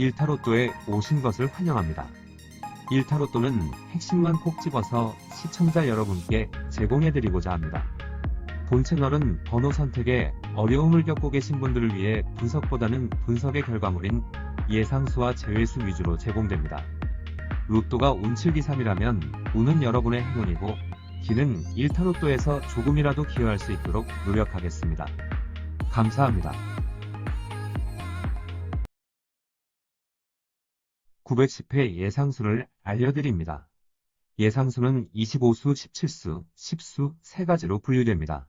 일타로또에 오신 것을 환영합니다. 일타로또는 핵심만 콕 집어서 시청자 여러분께 제공해드리고자 합니다. 본 채널은 번호 선택에 어려움을 겪고 계신 분들을 위해 분석보다는 분석의 결과물인 예상수와 제외수 위주로 제공됩니다. 로또가 운칠기삼이라면 운은 여러분의 행운이고 기는 일타로또에서 조금이라도 기여할 수 있도록 노력하겠습니다. 감사합니다. 910회 예상수를 알려드립니다. 예상수는 25수, 17수, 10수 세 가지로 분류됩니다.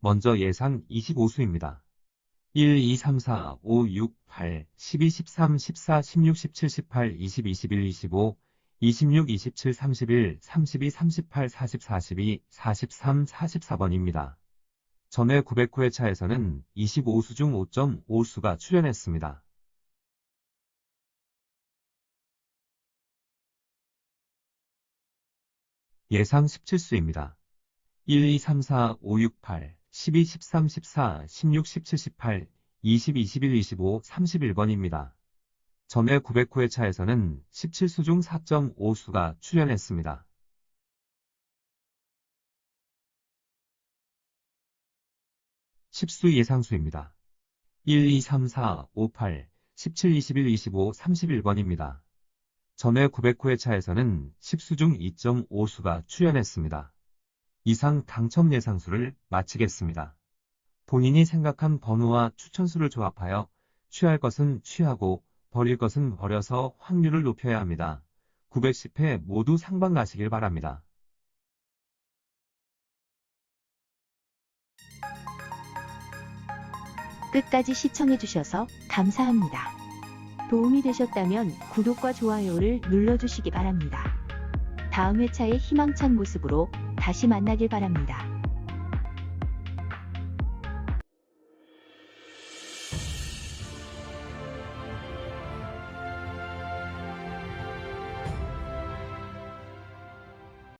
먼저 예상 25수입니다. 1, 2, 3, 4, 5, 6, 8, 12, 13, 14, 16, 17, 18, 20, 21, 25, 26, 27, 31, 32, 38, 40, 42, 43, 44번입니다. 전회 900회 차에서는 25수 중 5.5수가 출연했습니다. 예상 17수입니다. 1, 2, 3, 4, 5, 6, 8, 12, 13, 14, 16, 17, 18, 20, 21, 25, 31번입니다. 전회 900회 차에서는 17수 중 4.5수가 출연했습니다. 십수 예상수입니다. 1, 2, 3, 4, 5, 8, 17, 21, 25, 31번입니다. 전회 900회 차에서는 10수 중 2.5수가 출연했습니다. 이상 당첨 예상수를 마치겠습니다. 본인이 생각한 번호와 추천수를 조합하여 취할 것은 취하고 버릴 것은 버려서 확률을 높여야 합니다. 910회 모두 상방 가시길 바랍니다. 끝까지 시청해주셔서 감사합니다. 도움이 되셨다면 구독과 좋아요를 눌러주시기 바랍니다. 다음 회차의 희망찬 모습으로 다시 만나길 바랍니다.